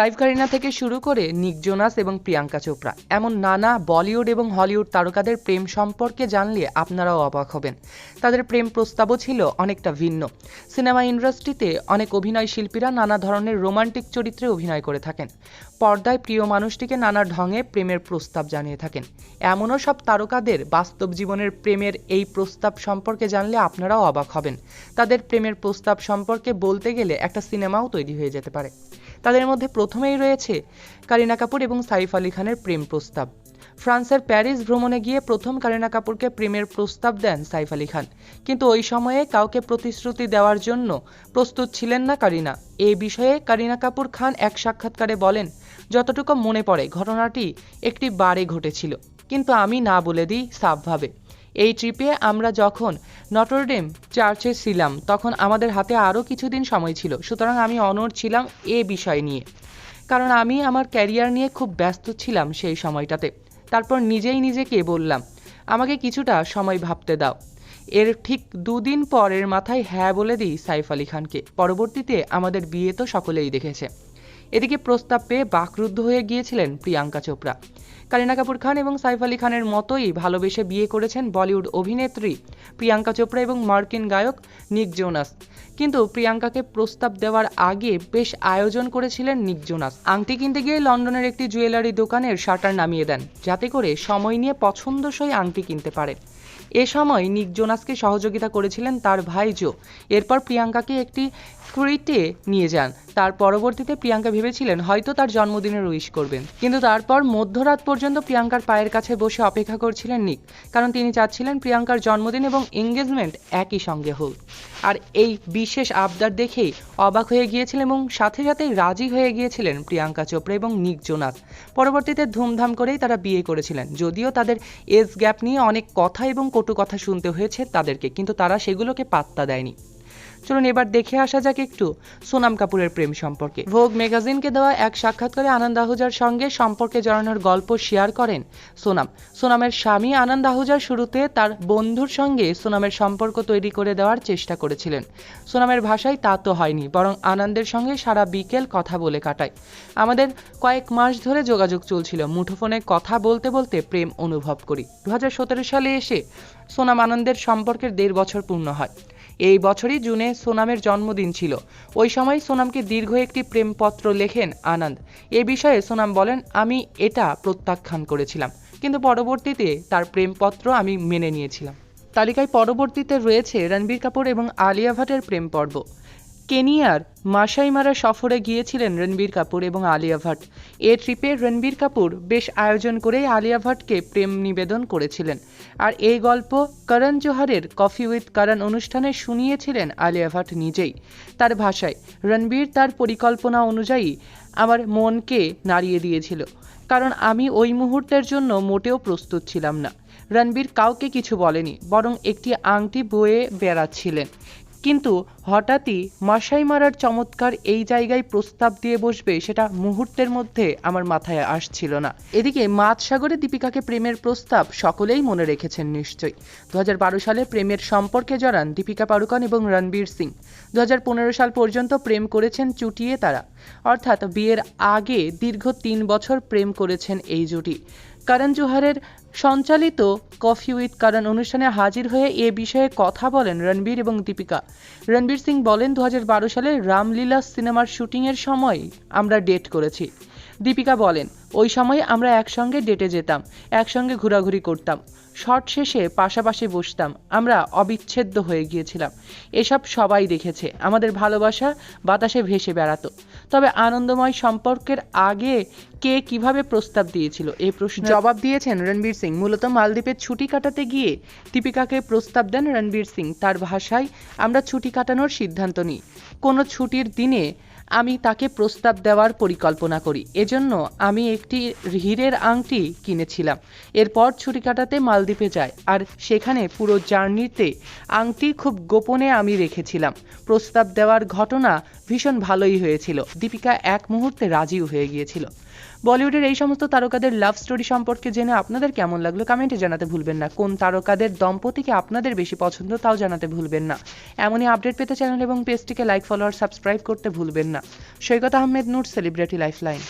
সাইফ কারিনা থেকে শুরু করে নিক জোনাস এবং প্রিয়াঙ্কা চোপড়া। এমন নানা বলিউড এবং হলিউড তারকাদের প্রেম সম্পর্কে জানলে আপনারাও অবাক হবেন। তাদের প্রেম প্রস্তাবও ছিল অনেকটা ভিন্ন। সিনেমা ইন্ডাস্ট্রিতে অনেক অভিনয় শিল্পীরা নানা ধরনের রোমান্টিক চরিত্রে অভিনয় করে থাকেন। পর্দায় প্রিয় মানুষটিকে নানা ঢঙে প্রেমের প্রস্তাব জানিয়ে থাকেন। এমনও সব তারকাদের বাস্তব জীবনের প্রেমের এই প্রস্তাব সম্পর্কে জানলে আপনারাও অবাক হবেন। তাদের প্রেমের প্রস্তাব সম্পর্কে বলতে গেলে একটা সিনেমাও তৈরি হয়ে যেতে পারে। তাদের মধ্যে প্রথমেই রয়েছে কারিনা কাপুর এবং সাইফ আলী খানের প্রেম প্রস্তাব। ফ্রান্সের প্যারিস ভ্রমণে গিয়ে প্রথম কারিনা কাপুরকে প্রেমের প্রস্তাব দেন সাইফ আলী খান। কিন্তু ওই সময়ে কাউকে প্রতিশ্রুতি দেওয়ার জন্য প্রস্তুত ছিলেন না কারিনা। এই বিষয়ে কারিনা কাপুর খান এক সাক্ষাৎকারে বলেন, যতটুকু মনে পড়ে, ঘটনাটি একটি বারে ঘটেছিল। কিন্তু আমি না বলে দিই, সাফভাবে। এই ট্রিপে আমরা যখন নটরডেম চার্চে ছিলাম, তখন আমাদের হাতে আরও কিছুদিন সময় ছিল। সুতরাং আমি অনড় ছিলাম এ বিষয় নিয়ে। কারণ আমি আমার ক্যারিয়ার নিয়ে খুব ব্যস্ত ছিলাম সেই সময়টাতে। তারপর নিজেই নিজেকে বললাম, আমাকে কিছুটা সময় ভাবতে দাও। এর ঠিক দুদিন পরের মাথায় হ্যাঁ বলে দিই সাইফ আলী খানকে। পরবর্তীতে আমাদের বিয়ে তো সকলেই দেখেছে। এদিকে প্রস্তাব পেয়ে বাকরুদ্ধ হয়ে গিয়েছিলেন প্রিয়াঙ্কা চোপড়া। কারিনা কাপুর খান এবং সাইফ আলী খানের মতোই ভালোবেসে বিয়ে করেছেন বলিউড অভিনেত্রী প্রিয়াঙ্কা চোপড়া এবং মার্কিন গায়ক নিক জোনাস। কিন্তু প্রিয়াঙ্কাকে প্রস্তাব দেওয়ার আগে বেশ আয়োজন করেছিলেন নিক জোনাস। আংটি কিনতে গিয়ে লন্ডনের একটি জুয়েলারি দোকানের শাটার নামিয়ে দেন, যাতে করে সময় নিয়ে পছন্দসই আংটি কিনতে পারে। এ সময় নিক জোনাসকে সহযোগিতা করেছিলেন তার ভাই জো। এরপর প্রিয়াঙ্কাকে একটি ক্রিটে নিয়ে যান। তার পরবর্তীতে প্রিয়াঙ্কা ভেবেছিলেন হয়তো তার জন্মদিনের উইশ করবেন। কিন্তু তারপর মধ্যরাত পর্যন্ত প্রিয়াঙ্কার পায়ের কাছে বসে অপেক্ষা করছিলেন নিক, কারণ তিনি চাচ্ছিলেন প্রিয়াঙ্কার জন্মদিন এবং এঙ্গেজমেন্ট একই সঙ্গে হোক। আর এই বিশেষ আবদার দেখেই অবাক হয়ে গিয়েছিলেন এবং সাথে সাথেই রাজি হয়ে গিয়েছিলেন প্রিয়াঙ্কা চোপড়া এবং নিক জোনাস পরবর্তীতে ধুমধাম করেই তারা বিয়ে করেছিলেন, যদিও তাদের এজ গ্যাপ নিয়ে অনেক কথা এবং কটু কথা শুনতে হয়েছে তাদেরকে, কিন্তু তারা সেগুলোকে পাত্তা দেয়নি। চলুন এবার দেখে আসা যাক একটু সোনাম কাপুরের প্রেম সম্পর্কে। ভোগ ম্যাগাজিনকে দেওয়া এক সাক্ষাৎকারে আনন্দ আহুজার সঙ্গে সম্পর্কে জড়ানোর গল্প শেয়ার করেন সোনাম। সোনামের স্বামী আনন্দ আহুজার শুরুতে তার বন্ধুর সঙ্গে সোনামের সম্পর্ক তৈরি করে দেওয়ার চেষ্টা করেছিলেন। সোনামের ভাষায় তা তো হয়নি, বরং আনন্দের সঙ্গে সারা বিকেল কথা বলে কাটায়। আমাদের কয়েক মাস ধরে যোগাযোগ চলছিল, মুঠোফোনে কথা বলতে বলতে প্রেম অনুভব করি। দু হাজার সতেরো সালে এসে সোনাম আনন্দের সম্পর্কের দেড় বছর পূর্ণ হয়। এই বছরই জুনে সোনামের জন্মদিন ছিল। ওই সময় সোনামকে দীর্ঘ একটি প্রেমপত্র লেখেন আনন্দ। এ বিষয়ে সোনাম বলেন, আমি এটা প্রত্যাখ্যান করেছিলাম, কিন্তু পরবর্তীতে তার প্রেমপত্র আমি মেনে নিয়েছিলাম। তালিকায় পরবর্তীতে রয়েছে রণবীর কাপুর এবং আলিয়া ভাটের প্রেম পর্ব কেনিয়ার মাসাইমারা সফরে গিয়েছিলেন রণবীর কাপুর এবং আলিয়া ভাট। এ ট্রিপে রণবীর কাপুর বেশ আয়োজন করেই আলিয়া ভাটকে প্রেম নিবেদন করেছিলেন। আর এই গল্প করণ জোহারের কফি উইথ করণ অনুষ্ঠানে শুনিয়েছিলেন আলিয়া ভাট নিজেই। তার ভাষায়, রণবীর তার পরিকল্পনা অনুযায়ী আমার মনকে নাড়িয়ে দিয়েছিল, কারণ আমি ওই মুহূর্তের জন্য মোটেও প্রস্তুত ছিলাম না। রণবীর কাউকে কিছু বলেনি, বরং একটি আংটি বয়ে বেড়াচ্ছিলেন। কিন্তু হঠাৎই মাসাই মারার চমৎকার এই জায়গায় প্রস্তাব দিয়ে বসবে সেটা মুহূর্তের মধ্যে আমার মাথায় আসছিল না। এদিকে মাছ সাগরে দীপিকাকে প্রেমের প্রস্তাব সকলেই মনে রেখেছেন নিশ্চয়ই। দু হাজার বারো সালে প্রেমের সম্পর্কে জড়ান দীপিকা পাড়ুকন এবং রণবীর সিং। দু হাজার পনেরো সাল পর্যন্ত প্রেম করেছেন চুটিয়ে তারা। অর্থাৎ বিয়ের আগে দীর্ঘ তিন বছর প্রেম করেছেন এই জুটি। করণ জোহারের সঞ্চালিত কফি উইথ কারণ অনুষ্ঠানে হাজির হয়ে এ বিষয়ে কথা বলেন রণবীর এবং দীপিকা। রণবীর সিং বলেন দু হাজার বারো সালে রামলীলা সিনেমার শুটিংয়ের সময় আমরা ডেট করেছি। দীপিকা বলেন, ওই সময় আমরা একসঙ্গে ডেটে যেতাম, একসঙ্গে ঘোরাঘুরি করতাম। শর্ট শেষে পাশাপাশি বসতাম। আমরা অবিচ্ছেদ্য হয়ে গিয়েছিলাম। এসব সবাই দেখেছে। আমাদের ভালোবাসা বাতাসে ভেসে বেড়াতো। তবে আনন্দময় সম্পর্কের আগে কে কীভাবে প্রস্তাব দিয়েছিল? এই প্রশ্ন জবাব দিয়েছেন রণবীর সিং। মূলত মালদ্বীপের ছুটি কাটাতে গিয়ে দীপিকাকে প্রস্তাব দেন রণবীর সিং। তার ভাষায়, আমরা ছুটি কাটানোর সিদ্ধান্ত নিই। কোনো ছুটির দিনে আমি তাকে প্রস্তাব দেওয়ার পরিকল্পনা করি। এজন্য আমি একটি হীরের আংটি কিনেছিলাম। এরপর ছুটি কাটাতে মালদ্বীপে যায়। আর সেখানে পুরো জার্নিতে আংটি খুব গোপনে আমি রেখেছিলাম। প্রস্তাব দেওয়ার ঘটনা ভীষণ ভালোই হয়েছিল। দীপিকা এক মুহূর্তে রাজিও হয়ে গিয়েছিল। বলিউডের এই সমস্ত তারকাদের লাভ স্টোরি সম্পর্কে জেনে আপনাদের কেমন লাগল কমেন্টে জানাতে ভুলবেন না। কোন তারকাদের দম্পতিকে আপনাদের বেশি পছন্দ তাও জানাতে ভুলবেন না। এমনই আপডেট পেতে চ্যানেল এবং পেজটিকে লাইক ফলো আর সাবস্ক্রাইব করতে ভুলবেন না। Saikat Ahmed Noor celebrity lifeline